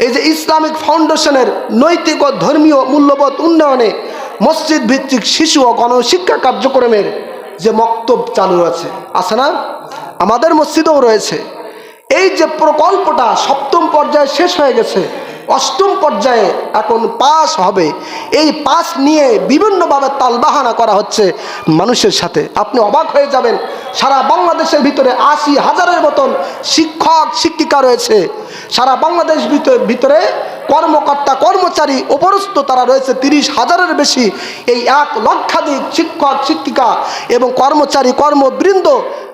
এই যে ইসলামিক ফাউন্ডেশনের নৈতিক ও ধর্মীয় মূল্যবোধ উন্নয়নে মসজিদ ভিত্তিক শিশু ও গণশিক্ষা কার্যক্রমের যে মক্তব চালু আছে আছে না? আমাদের মসজিদেও রয়েছে। এই যে প্রকল্পটা সপ্তম পর্যায়ে শেষ হয়ে গেছে অষ্টম পর্যায়ে এখন পাস হবে। এই পাস নিয়ে বিভিন্নভাবে তালবাহানা করা হচ্ছে মানুষের সাথে। আপনি অবাক হয়ে যাবেন, সারা বাংলাদেশের ভিতরে আশি হাজারের মতন শিক্ষক, শিক্ষিকা রয়েছে। সারা বাংলাদেশ ভিতরে কর্মকর্তা, কর্মচারী, উপরস্থ তারা রয়েছে তিরিশ হাজারের বেশি। এই এক লক্ষাধিক শিক্ষক, শিক্ষিকা এবং কর্মচারী, কর্মবৃন্দ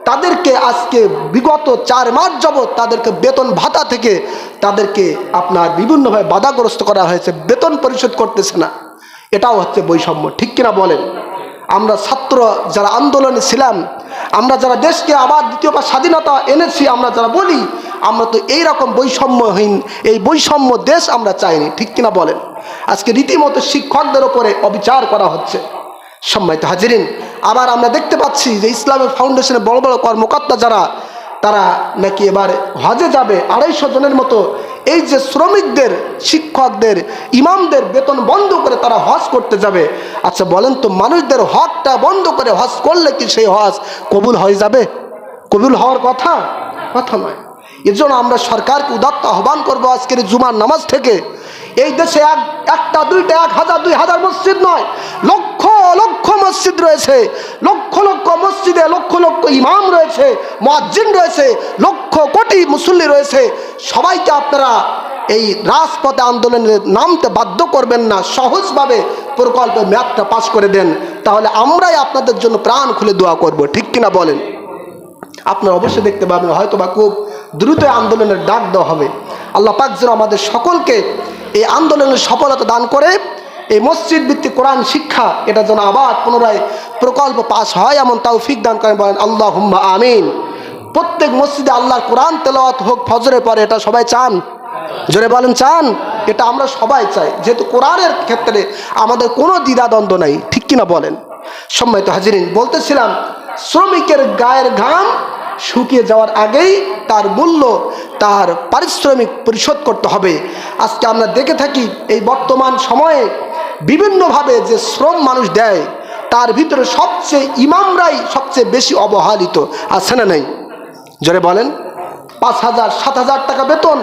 তাদেরকে আজকে বিগত চার মাস যাবৎ তাদেরকে বেতন ভাতা থেকে তাদেরকে আপনার বিভিন্নভাবে বাধাগ্রস্ত করা হয়েছে, বেতন পরিশোধ করতেছে না। এটাও হচ্ছে বৈষম্য, ঠিক কিনা বলেন? আমরা ছাত্র যারা আন্দোলনে ছিলাম, আমরা যারা দেশকে আবার দ্বিতীয়বার স্বাধীনতা এনেছি, আমরা যারা বলি আমরা তো এই রকম বৈষম্যহীন, এই বৈষম্য দেশ আমরা চাইনি, ঠিক কিনা বলেন? আজকে রীতিমতো শিক্ষকদের ওপরে অবিচার করা হচ্ছে। সম্মানিত হাজিরিন, আবার আমরা দেখতে পাচ্ছি যে ইসলামের ফাউন্ডেশনের বড় বড় কর্মকর্তা যারা, তারা নাকি এবার হজে যাবে, আড়াইশো জনের মতো, এই যে শ্রমিকদের, শিক্ষকদের, ইমামদের বেতন বন্ধ করে তারা হজ করতে যাবে। আচ্ছা বলেন তো মানুষদের হকটা বন্ধ করে হজ করলে কি সেই হজ কবুল হয়ে যাবে? কবুল হওয়ার কথা? কথা নয়। এর জন্য আমরা সরকারকে উদাত্ত আহ্বান করব আজকের জুমার নামাজ থেকে। এই দেশে এক, একটা, দুইটা, এক হাজার, দুই হাজার মসজিদ নয়, লক্ষ লক্ষ মসজিদ রয়েছে। লক্ষ লক্ষ মসজিদে লক্ষ লক্ষ ইমাম রয়েছে, মুয়াজ্জিন রয়েছে, লক্ষ কোটি মুসল্লি রয়েছে। সবাইকে আপনারা এই রাজপথে আন্দোলনে নামতে বাধ্য করবেন না, সহজভাবে প্রকল্পের ম্যাপটা পাশ করে দেন। তাহলে আমরাই আপনাদের জন্য প্রাণ খুলে দোয়া করব, ঠিক কিনা বলেন? আপনারা অবশ্যই দেখতে পাবেন হয়তো বা খুব দ্রুত আন্দোলনের ডাক দেওয়া হবে। আল্লাহ পাক যেন আমাদের সকলকে এই আন্দোলনের সফলতা দান করে, এই মসজিদ ভিত্তিক কোরআন শিক্ষা এটা যেন আবার পুনরায় প্রকল্প পাস হয় এমন তাও ফিক দান করেন বলেন আল্লাহ হুম্মা আমিন। প্রত্যেক মসজিদে আল্লাহর কোরআন তেলাওয়াত হোক, ফজরের পরে এটা সবাই চান? জোরে বলেন, চান? এটা আমরা সবাই চাই। যেহেতু কোরআনের ক্ষেত্রে আমাদের কোনো দ্বিধাদ্বন্দ্ব নাই, ঠিক কিনা বলেন? সম্মানিত হাজিরিন, বলতেছিলাম, শ্রমিকের গায়ের ঘাম শুকিয়ে যাওয়ার আগেই তার মূল্য তার পারিশ্রমিক পরিশোধ করতে হবে। আজকে আমরা দেখে থাকি এই বর্তমান সময়ে বিভিন্নভাবে যে শ্রম মানুষ দেয়, তার ভিতরে সবচেয়ে ইমামরাই সবচেয়ে বেশি অবহেলিত আছে না নাই। জোরে বলেন, পাঁচ হাজার, সাত হাজার টাকা বেতন,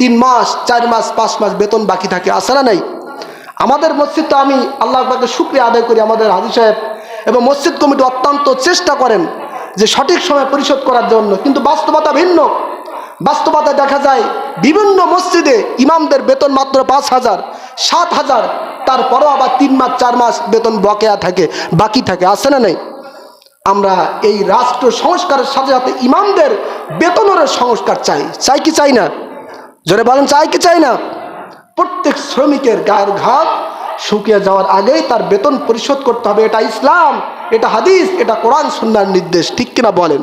তিন মাস, চার মাস, পাঁচ মাস বেতন বাকি থাকে আছে না নাই। আমাদের মসজিদ তো আমি আল্লাহ আকবরকে শুক্রিয়া আদায় করি আমাদের হাজি সাহেব, এবং মসজিদ কমিটি অত্যন্ত চেষ্টা করেন যে সঠিক সময় পরিশোধ করার জন্য, কিন্তু বাস্তবতা ভিন্ন। বাস্তবতা দেখা যায়, বিভিন্ন মসজিদে ইমামদের বেতন মাত্র পাঁচ হাজার, সাত হাজার, তারপরও আবার তিন মাস, চার মাস বেতন বকেয়া থাকে, বাকি থাকে, আছে না নাই? আমরা এই রাষ্ট্র সংস্কারের সাথে সাথে ইমামদের বেতনের সংস্কার চাই। চাই কি চাই না? জোরে বলেন, চাই কি চাই না? প্রত্যেক শ্রমিকের গায়ের ঘাট শুকিয়ে যাওয়ার আগেই তার বেতন পরিশোধ করতে হবে, এটা ইসলাম। এটা হাদিস এটা কোরআন সুন্নার নির্দেশ ঠিক কিনা বলেন?